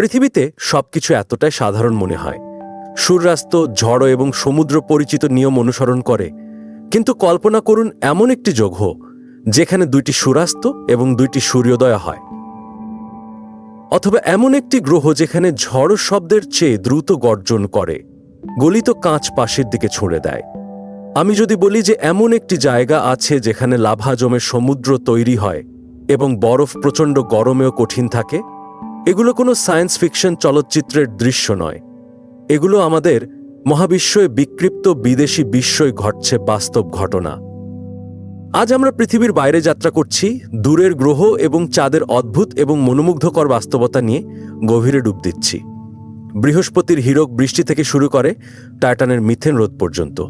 পৃথিবীতে সবকিছু এতটাই সাধারণ মনে হয়। সূর্যাস্ত, ঝড় এবং সমুদ্র পরিচিত নিয়ম অনুসরণ করে। কিন্তু কল্পনা করুন এমন একটি যোগ যেখানে দুইটি সূর্যাস্ত এবং দুইটি সূর্যোদয় হয়। অথবা এমন একটি গ্রহ যেখানে ঝড় শব্দের চেয়ে দ্রুত গর্জন করে, গলিত কাঁচ পাশের দিকে ছুঁড়ে দেয়। আমি যদি বলি যে এমন একটি জায়গা আছে যেখানে লাভা জমে সমুদ্র তৈরি হয় এবং বরফ প্রচণ্ড গরমেও কঠিন থাকে এগুলো কোনো সায়েন্স ফিকশন চলচ্চিত্রের দৃশ্য নয়। এগুলো আমাদের মহাবিশ্বয়ে বিক্ষিপ্ত বিদেশি বিশ্বয় ঘটছে বাস্তব ঘটনা। আজ আমরা পৃথিবীর বাইরে যাত্রা করছি, দূরের গ্রহ এবং চাঁদের অদ্ভুত এবং মনোমুগ্ধকর বাস্তবতা নিয়ে গভীরে ডুব দিচ্ছি। বৃহস্পতির হীরক বৃষ্টি থেকে শুরু করে টাইটানের মিথেন রোধ পর্যন্ত।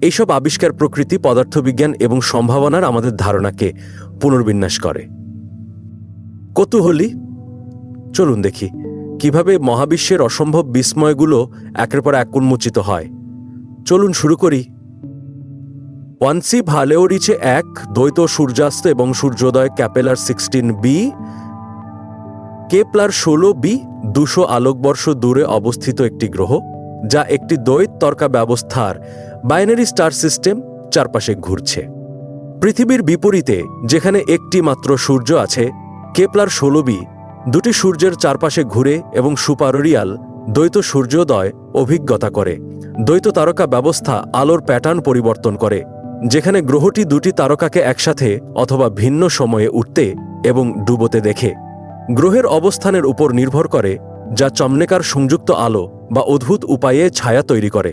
এইসব আবিষ্কার প্রকৃতি, পদার্থবিজ্ঞান এবং সম্ভাবনার আমাদের ধারণাকে পুনর্বিন্যাস করে। কৌতূহলী চলুন দেখি, কীভাবে মহাবিশ্বের অসম্ভব বিস্ময়গুলো একের পর এক উন্মোচিত হয়। চলুন শুরু করি। ওয়ানসি ভালেওরিচে এক, দ্বৈত সূর্যাস্ত এবং সূর্যোদয় ক্যাপেলার সিক্সটিন বি, কেপলার ষোলো বি, দুশো আলোকবর্ষ দূরে অবস্থিত একটি গ্রহ, যা একটি দ্বৈত তর্কা ব্যবস্থার বাইনারি স্টার সিস্টেম চারপাশে ঘুরছে। পৃথিবীর বিপরীতে, যেখানে একটি মাত্র সূর্য আছে, কেপলার ষোলো বি দুটি সূর্যের চারপাশে ঘুরে এবং সুপাররিয়াল দ্বৈত সূর্যোদয় অভিজ্ঞতা করে। দ্বৈত তারকা ব্যবস্থা আলোর প্যাটার্ন পরিবর্তন করে, যেখানে গ্রহটি দুটি তারকাকে একসাথে অথবা ভিন্ন সময়ে উঠতে এবং ডুবোতে দেখে। গ্রহের অবস্থানের উপর নির্ভর করে, যা চমনেকার সংযুক্ত আলো বা অদ্ভুত উপায়ে ছায়া তৈরি করে।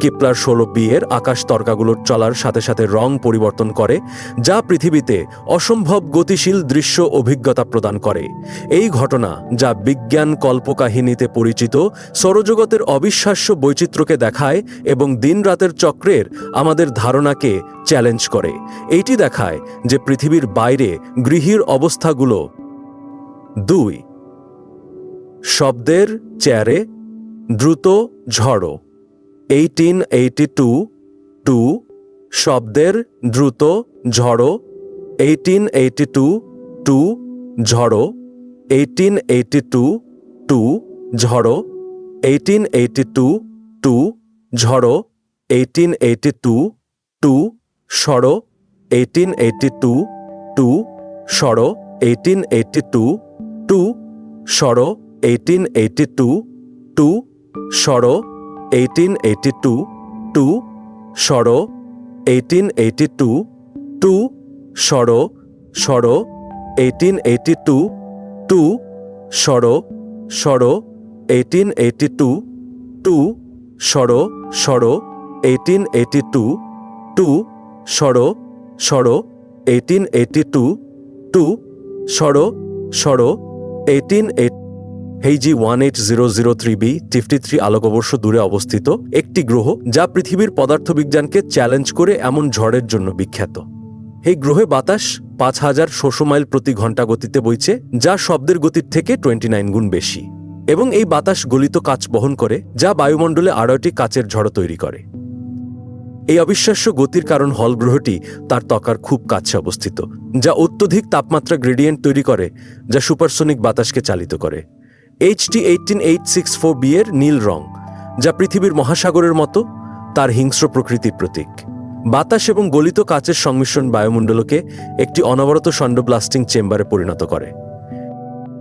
কিপলার ষোলো বিয়ের আকাশ তর্কাগুলোর চলার সাথে সাথে রং পরিবর্তন করে, যা পৃথিবীতে অসম্ভব গতিশীল দৃশ্য অভিজ্ঞতা প্রদান করে। এই ঘটনা, যা বিজ্ঞান কল্পকাহিনীতে পরিচিত, সৌরজগতের অবিশ্বাস্য বৈচিত্র্যকে দেখায় এবং দিন রাতের চক্রের আমাদের ধারণাকে চ্যালেঞ্জ করে। এইটি দেখায় যে পৃথিবীর বাইরে গৃহীর অবস্থাগুলো দুই। শব্দের চেয়ারে দ্রুত ঝড়ো। এইটিন এইটি টু টু শব্দের দ্রুত ঝড়ো এইটিন এইটি টু টু ঝড়ো এইটিন এইটি টু টু ঝড়ো এইটিন এইটি টু টু ঝড়ো এইটিন এইটি টু টু সড়ো এইটিন এইটি টু টু সড়ো এইটিন এইটি টু টু সড়ো এইটিন এইটি টু টু সড়ো এইটিন এইটি টু টু সড়ো eighteen eighty two two সড়ো সড়ো eighteen eighty two two সড়ো সড়ো এইটিন এইটি টু টু সড়ো সড়ো এইটিন এইটি টু টু সড়ো সড়ো এইটিন এইটি টু টু সড়ো সড়ো eighteen eight হেইজি one eight zero zero three B fifty three আলোকবর্ষ দূরে অবস্থিত একটি গ্রহ যা পৃথিবীর পদার্থবিজ্ঞানকে চ্যালেঞ্জ করে এমন ঝড়ের জন্য বিখ্যাত। এই গ্রহে বাতাস পাঁচ হাজার ষোশো মাইল প্রতি ঘণ্টা গতিতে বইছে, যা শব্দের গতির থেকে টোয়েন্টি নাইন গুণ বেশি। এবং এই বাতাস গলিত কাচ বহন করে, যা বায়ুমণ্ডলে আড়াইটি কাচের ঝড় তৈরি করে। এই অবিশ্বাস্য গতির কারণ হল গ্রহটি তার ত্বকার খুব কাছে অবস্থিত, যা অত্যধিক তাপমাত্রা গ্রেডিয়েন্ট তৈরি করে, যা সুপারসোনিক বাতাসকে চালিত করে। HT eighteen eight six four বিয়ের নীল রং, যা পৃথিবীর মহাসাগরের মতো তার হিংস্র প্রকৃতির প্রতীক। বাতাস এবং গলিত কাচের সংমিশ্রণ বায়ুমণ্ডলকে একটি অনবরত ষণ্ড ব্লাস্টিং চেম্বারে পরিণত করে।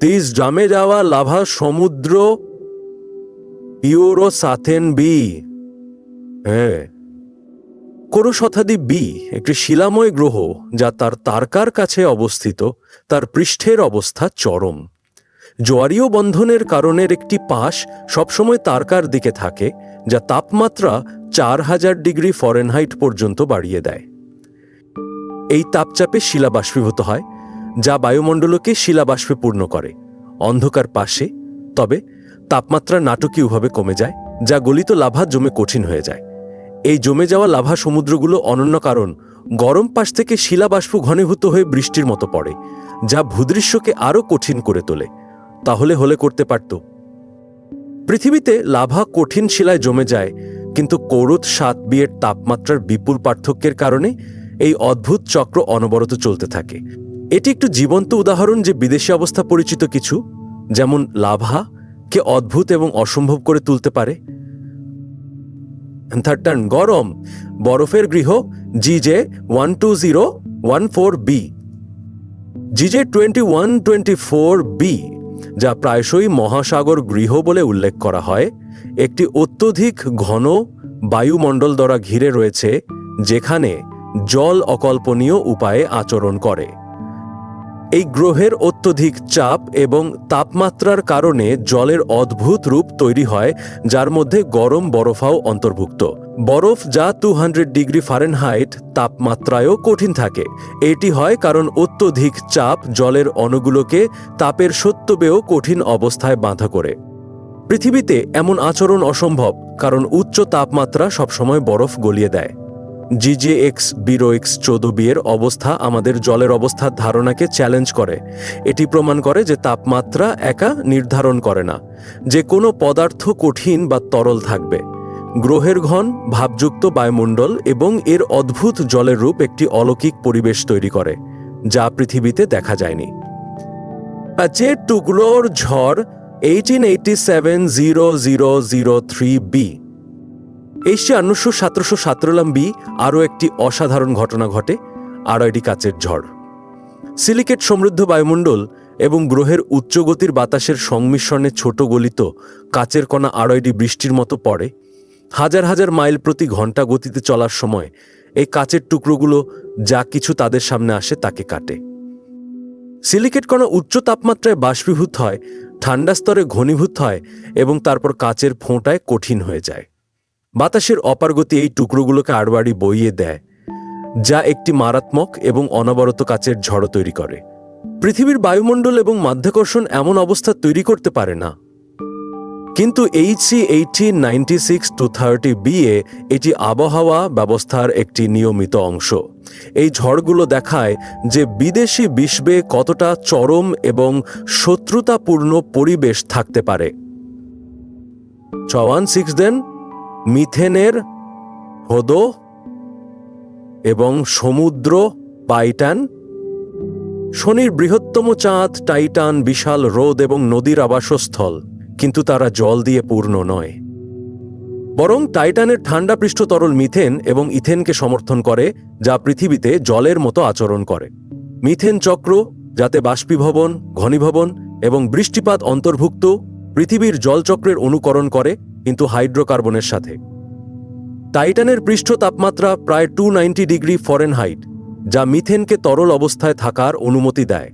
তিস জামে যাওয়া লাভা সমুদ্র ইউরো সাথেন বি। হ্যাঁ। কোনো শতাব্দী বি একটি শিলাময় গ্রহ যা তার তারকার কাছে অবস্থিত, তার পৃষ্ঠের অবস্থা চরম। জোয়ারীয় বন্ধনের কারণের একটি পাশ সবসময় তারকার দিকে থাকে, যা তাপমাত্রা চার হাজার ডিগ্রি ফরেনহাইট পর্যন্ত বাড়িয়ে দেয়। এই তাপচাপে শিলা বাষ্পীভূত হয় যা বায়ুমণ্ডলকে শিলাবাষ্পে পূর্ণ করে। অন্ধকার পাশে, তবে তাপমাত্রা নাটকীয়ভাবে কমে যায়, যা গলিত লাভা জমে কঠিন হয়ে যায়। এই জমে যাওয়া লাভা সমুদ্রগুলো অনন্য কারণ, গরম পাশ থেকে শিলাবাষ্প ঘনীভূত হয়ে বৃষ্টির মতো পড়ে, যা ভূদৃশ্যকে আরও কঠিন করে তোলে। তাহলে হলে করতে পারত। পৃথিবীতে লাভা কঠিন শিলায় জমে যায়, কিন্তু কৌরত সাত বিয়ের তাপমাত্রার বিপুল পার্থক্যের কারণে এই অদ্ভুত চক্র অনবরত চলতে থাকে। এটি একটু জীবন্ত উদাহরণ যে বিদেশি অবস্থা পরিচিত কিছু, যেমন লাভা, কে অদ্ভুত এবং অসম্ভব করে তুলতে পারে। থার্ড টার্ন গরম, বরফের গৃহ GJ one two zero one four B GJ twenty one twenty four B যা প্রায়শই মহাসাগর গৃহ বলে উল্লেখ করা হয়। একটি অত্যধিক ঘন বায়ুমণ্ডল দ্বারা ঘিরে রয়েছে, যেখানে জল অকল্পনীয় উপায়ে আচরণ করে। এই গ্রহের অত্যধিক চাপ এবং তাপমাত্রার কারণে জলের অদ্ভুত রূপ তৈরি হয়, যার মধ্যে গরম বরফাও অন্তর্ভুক্ত। বরফ যা টু হান্ড্রেড ডিগ্রি ফারেনহাইট তাপমাত্রায়ও কঠিন থাকে। এটি হয় কারণ অত্যধিক চাপ জলের অণুগুলোকে তাপের সত্যবেও কঠিন অবস্থায় বাঁধা করে। পৃথিবীতে এমন আচরণ অসম্ভব, কারণ উচ্চ তাপমাত্রা সবসময় বরফ গলিয়ে দেয়। জিজে এক্স বিরো এক্স চৌদ্দ বিয়ের অবস্থা আমাদের জলের অবস্থার ধারণাকে চ্যালেঞ্জ করে। এটি প্রমাণ করে যে তাপমাত্রা একা নির্ধারণ করে না। যে কোনো পদার্থ কঠিন বা তরল থাকবে। গ্রহের ঘন, ভাবযুক্ত বায়ুমণ্ডল এবং এর অদ্ভুত জলের রূপ একটি অলৌকিক পরিবেশ তৈরি করে, যা পৃথিবীতে দেখা যায়নি। যে টুকরোর ঝড় eighteen eighty seven zero zero zero three B Asia সতেরোশো সাতরোলাম বি আরও একটি অসাধারণ ঘটনা ঘটে আড়াইটি কাচের ঝড়। সিলিকেট সমৃদ্ধ বায়ুমণ্ডল এবং গ্রহের উচ্চগতির বাতাসের সংমিশ্রণে ছোট গলিত কাচের কণা আড়াইটি বৃষ্টির মতো পড়ে। হাজার হাজার মাইল প্রতি ঘণ্টা গতিতে চলার সময় এই কাচের টুকরোগুলো যা কিছু তাদের সামনে আসে তাকে কাটে। সিলিকেট কণা উচ্চ তাপমাত্রায় বাষ্পীভূত হয়, ঠান্ডা স্তরে ঘনীভূত হয় এবং তারপর কাচের ফোঁটায় কঠিন হয়ে যায়। বাতাসের অপারগতি এই টুকরোগুলোকে আড়বাড়ি বইয়ে দেয়, যা একটি মারাত্মক এবং অনবরত কাচের ঝড় তৈরি করে। পৃথিবীর বায়ুমণ্ডল এবং মাধ্যাকর্ষণ এমন অবস্থা তৈরি করতে পারে না। কিন্তু HC eighteen ninety six two thirty BA এটি আবহাওয়া ব্যবস্থার একটি নিয়মিত অংশ। এই ঝড়গুলো দেখায় যে বিদেশি বিশ্বে কতটা চরম এবং শত্রুতাপূর্ণ পরিবেশ থাকতে পারে। চওয়ান সিক্স দেন মিথেনের হ্রদ এবং সমুদ্র পাইটান। শনির বৃহত্তম চাঁদ, টাইটান, বিশাল হ্রদ এবং নদীর আবাসস্থল, কিন্তু তারা জল দিয়ে পূর্ণ নয়। বরং টাইটানের ঠান্ডা পৃষ্ঠ তরল মিথেন এবং ইথেনকে সমর্থন করে, যা পৃথিবীতে জলের মতো আচরণ করে। মিথেন চক্র, যাতে বাষ্পীভবন, ঘনীভবন এবং বৃষ্টিপাত অন্তর্ভুক্ত, পৃথিবীর জলচক্রের অনুকরণ করে কিন্তু হাইড্রোকার্বনের সাথে। টাইটানের পৃষ্ঠ তাপমাত্রা প্রায় টু নাইনটি ডিগ্রি ফরেনহাইট যা মিথেনকে তরল অবস্থায় থাকার অনুমতি দেয়।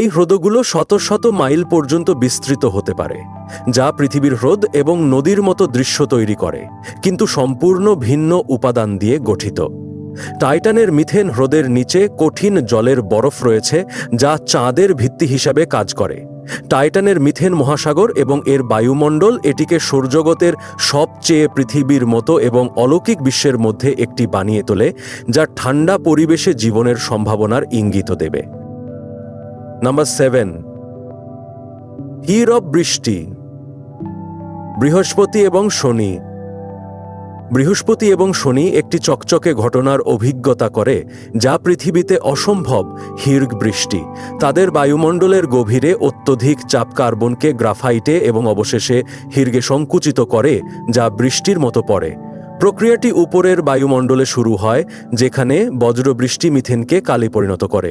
এই হ্রদগুলো শত শত মাইল পর্যন্ত বিস্তৃত হতে পারে, যা পৃথিবীর হ্রদ এবং নদীর মতো দৃশ্য তৈরি করে, কিন্তু সম্পূর্ণ ভিন্ন উপাদান দিয়ে গঠিত। টাইটানের মিথেন হ্রদের নিচে কঠিন জলের বরফ রয়েছে, যা চাঁদের ভিত্তি হিসাবে কাজ করে। টাইটানের মিথেন মহাসাগর এবং এর বায়ুমণ্ডল এটিকে সৌরজগতের সবচেয়ে পৃথিবীর মতো এবং অলৌকিক বিশ্বের মধ্যে একটি বানিয়ে তোলে, যা ঠান্ডা পরিবেশে জীবনের সম্ভাবনার ইঙ্গিত দেবে। নাম্বার সেভেন, হির অব বৃষ্টি। বৃহস্পতি এবং শনি বৃহস্পতি এবং শনি একটি চকচকে ঘটনার অভিজ্ঞতা করে, যা পৃথিবীতে অসম্ভব হির্গ বৃষ্টি। তাদের বায়ুমণ্ডলের গভীরে অত্যধিক চাপ কার্বনকে গ্রাফাইটে এবং অবশেষে হির্গে সংকুচিত করে, যা বৃষ্টির মতো পড়ে। প্রক্রিয়াটি উপরের বায়ুমণ্ডলে শুরু হয়, যেখানে বজ্রবৃষ্টি মিথেনকে কালে পরিণত করে।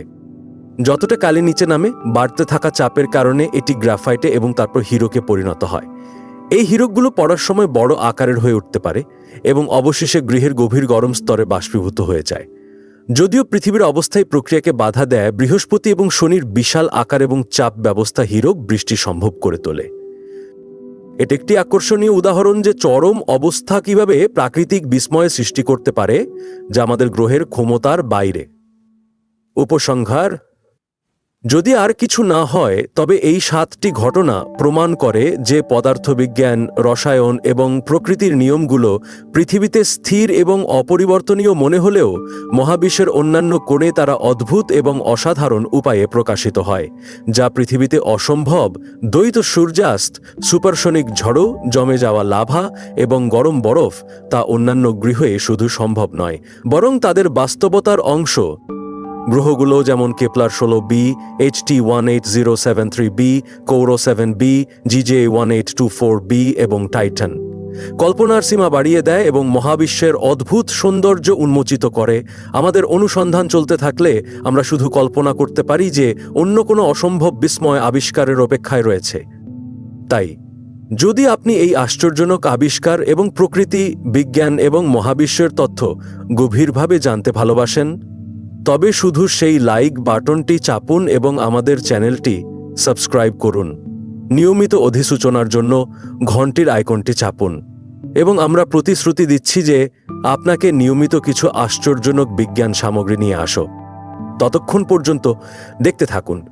যতটা কালি নিচে নামে, বাড়তে থাকা চাপের কারণে এটি গ্রাফাইটে এবং তারপর হিরোকে পরিণত হয়। এই হিরোগুলো পড়ার সময় বড় আকারের হয়ে উঠতে পারে এবং অবশেষে গৃহের গভীর গরম স্তরে বাষ্পীভূত হয়ে যায়। যদিও পৃথিবীর অবস্থায় প্রক্রিয়াকে বাধা দেয়, বৃহস্পতি এবং শনির বিশাল আকার এবং চাপ ব্যবস্থা হিরক বৃষ্টি সম্ভব করে তোলে। এটা একটি আকর্ষণীয় উদাহরণ যে চরম অবস্থা কীভাবে প্রাকৃতিক বিস্ময় সৃষ্টি করতে পারে, যা আমাদের গ্রহের ক্ষমতার বাইরে। উপসংহার যদি আর কিছু না হয়, তবে এই সাতটি ঘটনা প্রমাণ করে যে পদার্থবিজ্ঞান, রসায়ন এবং প্রকৃতির নিয়মগুলো পৃথিবীতে স্থির এবং অপরিবর্তনীয় মনে হলেও মহাবিশ্বের অন্যান্য কোণে তারা অদ্ভুত এবং অসাধারণ উপায়ে প্রকাশিত হয়, যা পৃথিবীতে অসম্ভব, দ্বৈত সূর্যাস্ত, সুপারসনিক ঝড়ো, জমে যাওয়া লাভা এবং গরম বরফ তা অন্যান্য গৃহে শুধু সম্ভব নয়, বরং তাদের বাস্তবতার অংশ। গ্রহগুলো যেমন কেপলার ষোলো B H T one eight zero seven three B CoRoT seven B GJ one eight two four B এবং টাইটান কল্পনার সীমা বাড়িয়ে দেয় এবং মহাবিশ্বের অদ্ভুত সৌন্দর্য উন্মোচিত করে। আমাদের অনুসন্ধান চলতে থাকলে আমরা শুধু কল্পনা করতে পারি যে অন্য কোনো অসম্ভব বিস্ময় আবিষ্কারের অপেক্ষায় রয়েছে। তাই, যদি আপনি এই আশ্চর্যজনক আবিষ্কার এবং প্রকৃতি, বিজ্ঞান এবং মহাবিশ্বের তথ্য গভীরভাবে জানতে ভালোবাসেন তবে শুধু সেই লাইক বাটনটি চাপুন এবং আমাদের চ্যানেলটি সাবস্ক্রাইব করুন। নিয়মিত অধিসূচনার জন্য ঘন্টির আইকনটি চাপুন। এবং আমরা প্রতিশ্রুতি দিচ্ছি যে আপনাকে নিয়মিত কিছু আশ্চর্যজনক বিজ্ঞান সামগ্রী নিয়ে আসো। ততক্ষণ পর্যন্ত দেখতে থাকুন।